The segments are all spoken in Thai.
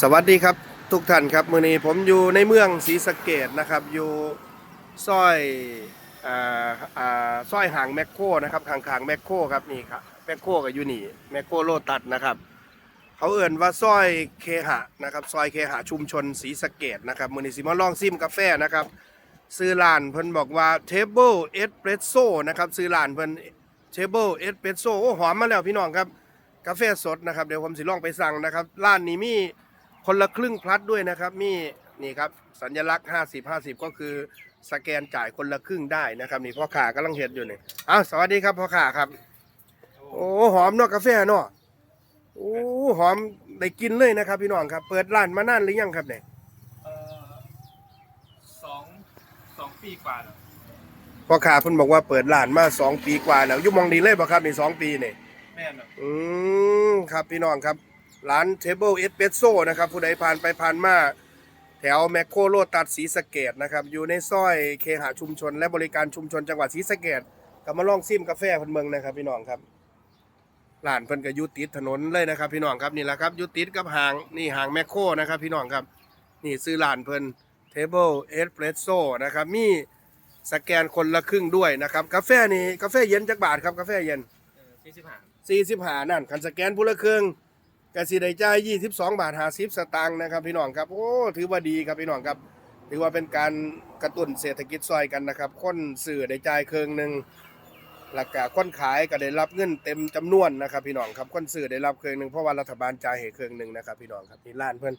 สวัสดีครับทุกท่านครับ มื่อนี้ผมอยู่ในเมืองศรีสะเกดนะครับ อยู่ซอยอ่าอ่าซอยห่างแมคโครนะครับข้างๆแมคโครครับนี่ครับแมคโครกับยูนี่แมคโครโลตัดนะครับ เขาเอื่นว่าซอยเคหะนะครับซอยเคหะชุมชนศรีสะเกดนะครับมื่อนี้สิมาลองซิมกาแฟนะครับซื้อร้านเพิ่นบอกว่า Table Espresso นะครับซื้อร้านเพิ่น Table Espresso โอ้หอมมาแล้วพี่น้องครับกาแฟสดนะครับเดี๋ยวผมสิลองไปสั่งนะครับร้านนี้มี คนละครึ่งพลัดด้วยนะครับมีนี่ครับสัญลักษณ์ 50 50 ก็คือสแกนจ่ายคนละครึ่งได้นะครับ นี่พ่อขากำลังเห็ดอยู่นี่อ้าวสวัสดีครับพ่อขาครับ โอ้หอมเนาะกาแฟเนาะโอ้หอมได้กินเลยนะครับ พี่น้องครับ เปิดร้านมานานหรือยังครับเนี่ยเอ่อสองสองปีกว่าแล้วพ่อขาเพิ่นบอกว่าเปิดร้านมาสองปีกว่าแล้วอยุ่หมองดีเลยบ่ครับนี่สองปีนี่แม่นอะ อืมครับพี่น้องครับ ร้าน Table Espresso นะครับ ผู้ใดผ่านไปผ่านมาแถวแมคโครโลตัดศรีสะเกดนะครับ อยู่ในซอยเคหะชุมชน และบริการชุมชนจังหวัดศรีสะเกดก็มาลองซิมกาแฟเพิ่นเมืองนะครับพี่น้องครับร้านเพิ่นก็อยู่ติดถนนเลยนะครับ พี่น้องครับนี่แหละครับอยู่ติดกับห้างนี่ห้างแมคโครนะครับ พี่น้องครับนี่ซื้อร้านเพิ่น Table Espresso นะครับมีสแกนคนละครึ่งด้วยนะครับกาแฟนี่กาแฟเย็นจักบาทครับกาแฟเย็นสี่สิบห้าสี่สิบห้านั่นคันสแกนผู้ละครึ่ง กสิได้จ่ายยี่สิบสองบาทห้าสิบสตางค์นะครับพี่น้องครับโอ้ถือว่าดีครับพี่น้องครับ ถือว่าเป็นการกระตุ้นเศรษฐกิจซอยกันนะครับคนซื้อได้จ่ายครึ่งหนึ่งหลักกะคนขายก็ได้รับเงินเต็มจำนวนนะครับพี่น้องครับคนซื้อได้รับครึ่งหนึ่งเพราะว่ารัฐบาลจ่ายให้ครึ่งหนึ่งนะครับพี่น้องครับนี่ร้านเพิ่น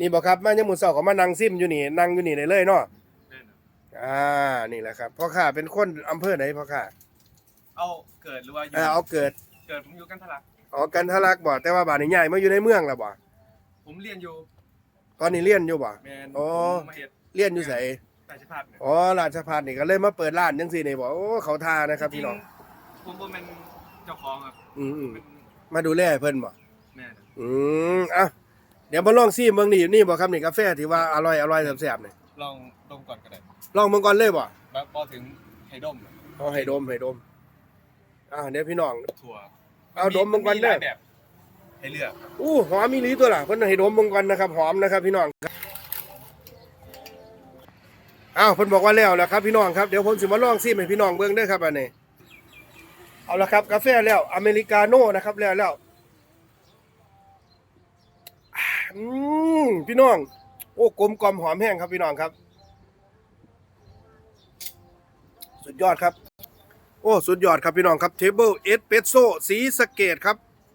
นี่บอกครับมายังหมุนเสาเขามานั่งซิมอยู่นี่นั่งอยู่นี่ได้เลยเนาะแม่นอะอ่านี่แหละครับพ่อข้าเป็นคนอำเภอไหนพ่อข้าเอาเกิดหรือว่าอยู่เออเอาเกิดเกิดผมอยู่กันทะลัก อ๋อกันทะลักบ่แต่ว่าบ้านนี้ใหญ่มาอยู่ในเมืองแล้วบ่ผมเรียนอยู่ตอนนี้เรียนอยู่บ่ แมนอ๋อ ผมมาเฮ็ดเรียนอยู่ไสราชพัฒน์เนี่ยอ๋อราชพัฒน์นี่ก็เลยมาเปิดร้านจังซี่นี่บ่โอ้เขาทานะครับพี่น้องจริๆผมบ่แม่นเจ้าของครับอืมเป็นๆมาดูแลให้เพิ่นบ่ แม่นอะอืมอะเดี๋ยวมาลองซิมเบิ่งนี่นี่บ่ครับนี่กาแฟที่ว่าอร่อยอร่อยแซ่บๆนี่ลองดมก่อนก็ได้ลองเบิ่งก่อนเลยบ่แบบพอถึงให้ดมเอาให้ดมให้ดมอ่าเดี๋ยวพี่น้องถั่ว เอาดมมันก่อนเด้อ หลายแบบให้เลือกอู้หอมมีหลีตัวล่ะเพิ่นให้ดมเบิ่งก่อนนะครับหอมนะครับ พี่น้องอ้าวเพิ่นบอกว่าแล้วแล้วครับ พี่น้องครับเดี๋ยวผมสิมาลองซิมให้พี่น้องเบิ่งเด้อครับอันนี้เอาละครับกาแฟแล้วอเมริกาโน่นะครับแล้วแล้วอืมพี่น้อง โอ้กลมกลอมหอมแห้งครับพี่น้องครับ สุดยอดครับ โอ้ สุดยอดครับพี่น้องครับเทเบิลเอสเปรสโซสีสเกตครับ